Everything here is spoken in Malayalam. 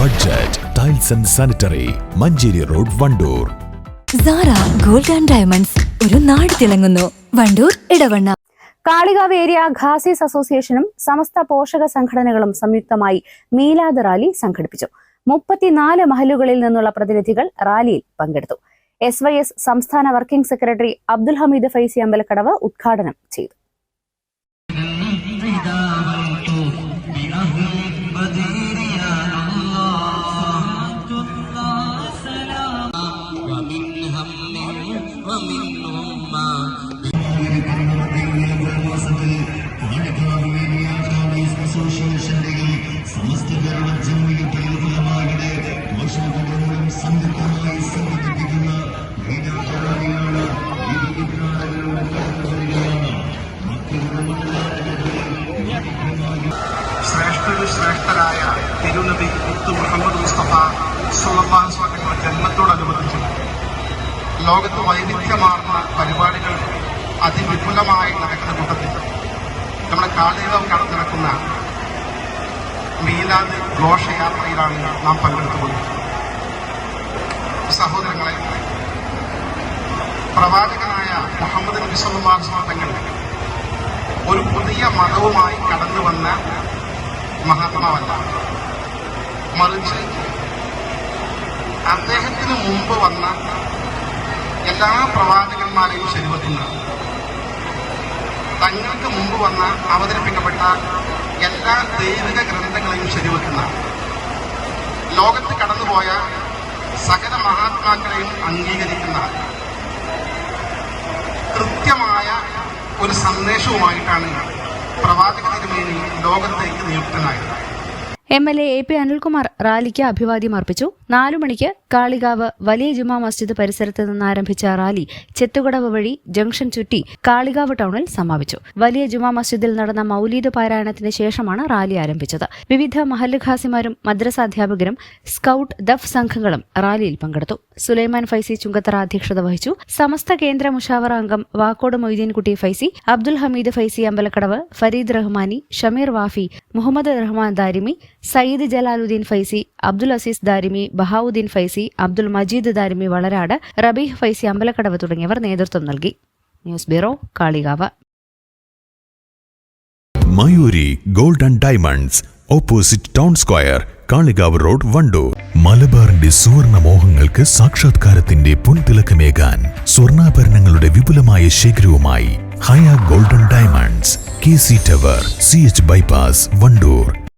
budget tiles and sanitary Manjeri road Wandoor Sara gold and diamonds ഒരു നാട് തിളങ്ങുന്നു വണ്ടൂർ ഇടവണ്ണ കാളികാവ് ഏരിയ ഖാസീസ് അസോസിയേഷനും സമസ്ത പോഷക സംഘടനകളും സംയുക്തമായി മീലാദ് റാലി സംഘടിപ്പിച്ചു മുപ്പത്തിനാല് മഹലുകളിൽ നിന്നുള്ള പ്രതിനിധികൾ റാലിയിൽ പങ്കെടുത്തു എസ് വൈ എസ് സംസ്ഥാന വർക്കിംഗ് സെക്രട്ടറി അബ്ദുൽ ഹമീദ് ഫൈസി അമ്പലക്കടവ് ഉദ്ഘാടനം ചെയ്തു ومن ശ്രേഷ്ഠരിൽ ശ്രേഷ്ഠരായ തിരുനബി മുത്തു മുഹമ്മദ് മുസ്തഫ സുലഭാൻ സ്വാമിയുടെ ജന്മത്തോടനുബന്ധിച്ച് ലോകത്ത് വൈവിധ്യമാർന്ന പരിപാടികൾ അതിവിപുലമായി നടക്കുന്ന കൂട്ടത്തിൽ നമ്മുടെ കാളികം കടന്നു നടക്കുന്ന മീലാദ് ഘോഷയാത്രയിലാണ് നാം പങ്കെടുത്തുകൊണ്ടിരിക്കുന്നത് സഹോദരങ്ങളെ പ്രവാചകനായ മുഹമ്മദ് നബി തങ്ങൾ ഒരു പുതിയ മതവുമായി കടന്നു വന്ന മഹാത്മാവല്ല മറിച്ച് അദ്ദേഹത്തിന് മുമ്പ് വന്ന എല്ലാ പ്രവാചകന്മാരെയും ശരിവെക്കുന്ന തങ്ങൾക്ക് മുമ്പ് വന്ന അവതരിപ്പിക്കപ്പെട്ട എല്ലാ ദൈവിക ഗ്രന്ഥങ്ങളെയും ശരിവെക്കുന്ന ലോകത്ത് കടന്നുപോയ സകല മഹാത്മാക്കളെയും അംഗീകരിക്കുന്ന കൃത്യമായ ഒരു സന്ദേശവുമായിട്ടാണ് പ്രവാചക വേണ്ടി ലോകത്തേക്ക് നിയുക്തനായത് M L A A P Anilkumar റാലിക്ക് അഭിവാദ്യം അർപ്പിച്ചു. നാലു മണിക്ക് കാളികാവ് വലിയ ജുമാ മസ്ജിദ് പരിസരത്ത് നിന്ന് ആരംഭിച്ച റാലി ചെത്തുകടവ് വഴി ജംഗ്ഷൻ ചുറ്റി കാളികാവ് ടൗണിൽ സമാപിച്ചു. വലിയ ജുമാ മസ്ജിദിൽ നടന്ന മൌലീദ് പാരായണത്തിന് ശേഷമാണ് റാലി ആരംഭിച്ചത്. വിവിധ മഹല്ല് ഖാസിമാരും മദ്രസ അധ്യാപകരും സ്കൌട്ട് ദഫ് സംഘങ്ങളും റാലിയിൽ പങ്കെടുത്തു. സുലൈമാൻ ഫൈസി ചുങ്കത്തറ അധ്യക്ഷത വഹിച്ചു. സമസ്ത കേന്ദ്ര മുഷാവറ അംഗം വാക്കോട് മൊയ്തീൻകുട്ടി ഫൈസി അബ്ദുൽ ഹമീദ് ഫൈസി അമ്പലക്കടവ് ഫരീദ് റഹ്മാനി ഷമീർ വാഫി മുഹമ്മദ് റഹ്മാൻ ദാരിമി സയ്യിദ് ജലാലുദ്ദീൻ ഫൈസി അബ്ദുൽ അസീസ് ദാരിമി ബഹാവുദ്ദീൻ ഫൈസി അബ്ദുൽ മജീദ് ദാരിമി വളരാട് റബീഹ് ഫൈസി അമ്പലക്കടവ് തുടങ്ങിയവർ നേതൃത്വം നൽകി. News bureau Kalikavu. Mayuri gold and diamonds opposite town square Kalikavu road Wandoor. മലബാറിന്റെ സുവർണ മോഹങ്ങൾക്ക് സാക്ഷാത്കാരത്തിന്റെ പുൻതിലക്കമേകാൻ സ്വർണാഭരണങ്ങളുടെ വിപുലമായ ശേഖരവുമായി Haya golden diamonds K C tower C H bypass Wandoor.